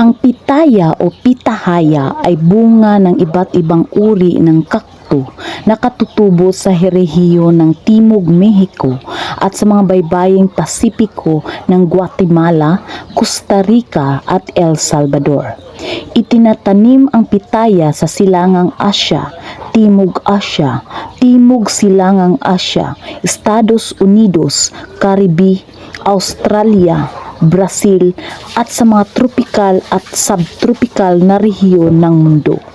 Ang pitaya o pitahaya ay bunga ng iba't ibang uri ng kakto na katutubo sa rehiyon ng Timog Mexico at sa mga baybaying Pasipiko ng Guatemala, Costa Rica at El Salvador. Itinatanim ang pitaya sa Silangang Asya, Timog Asya, Timog Silangang Asya, Estados Unidos, Caribe, Australia, Brazil at sa mga tropical at subtropical na rehiyon ng mundo.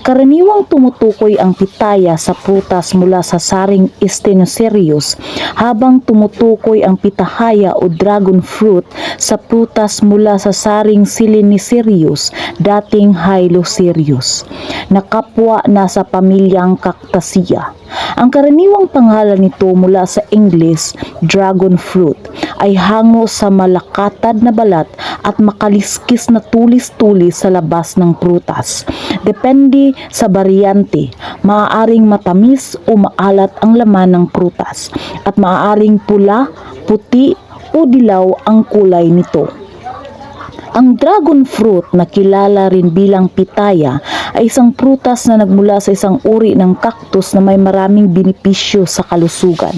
Karaniwang tumutukoy ang pitaya sa prutas mula sa saring Stenocerius habang tumutukoy ang pitahaya o dragon fruit sa prutas mula sa saring Silenicerius dating Hylocereus na kapwa na sa pamilyang Cactaceae. Ang karaniwang pangalan nito mula sa English, dragon fruit, ay hango sa malakatad na balat at makaliskis na tulis-tulis sa labas ng prutas. Depende sa baryante, maaaring matamis o maalat ang laman ng prutas at maaaring pula, puti o dilaw ang kulay nito. Ang dragon fruit na kilala rin bilang pitaya ay isang prutas na nagmula sa isang uri ng cactus na may maraming benepisyo sa kalusugan.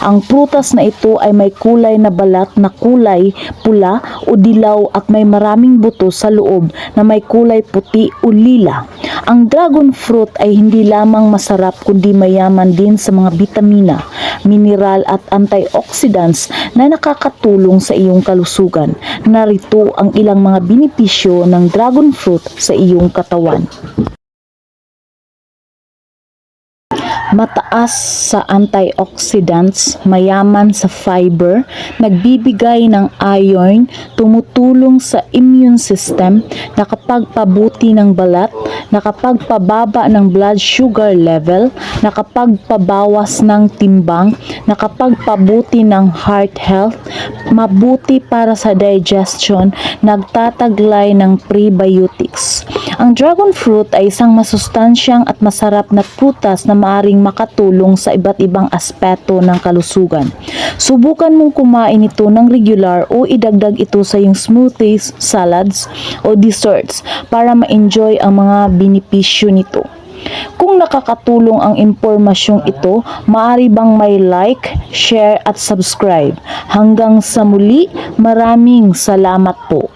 Ang prutas na ito ay may kulay na balat na kulay pula o dilaw at may maraming buto sa loob na may kulay puti o lila. Ang dragon fruit ay hindi lamang masarap kundi mayaman din sa mga bitamina, mineral at antioxidants na nakakatulong sa iyong kalusugan. Narito ang ilang mga benepisyo ng dragon fruit sa iyong katawan. Mataas sa antioxidants, mayaman sa fiber, nagbibigay ng iron, tumutulong sa immune system, nakapagpabuti ng balat, nakapagpababa ng blood sugar level, nakapagpabawas ng timbang, nakapagpabuti ng heart health, mabuti para sa digestion, nagtataglay ng prebiotics. Ang dragon fruit ay isang masustansyang at masarap na prutas na maaring makatulong sa iba't ibang aspeto ng kalusugan. Subukan mong kumain ito ng regular o idagdag ito sa iyong smoothies, salads o desserts para ma-enjoy ang mga benepisyo nito. Kung nakakatulong ang impormasyong ito, maaari bang may like, share at subscribe. Hanggang sa muli, maraming salamat po.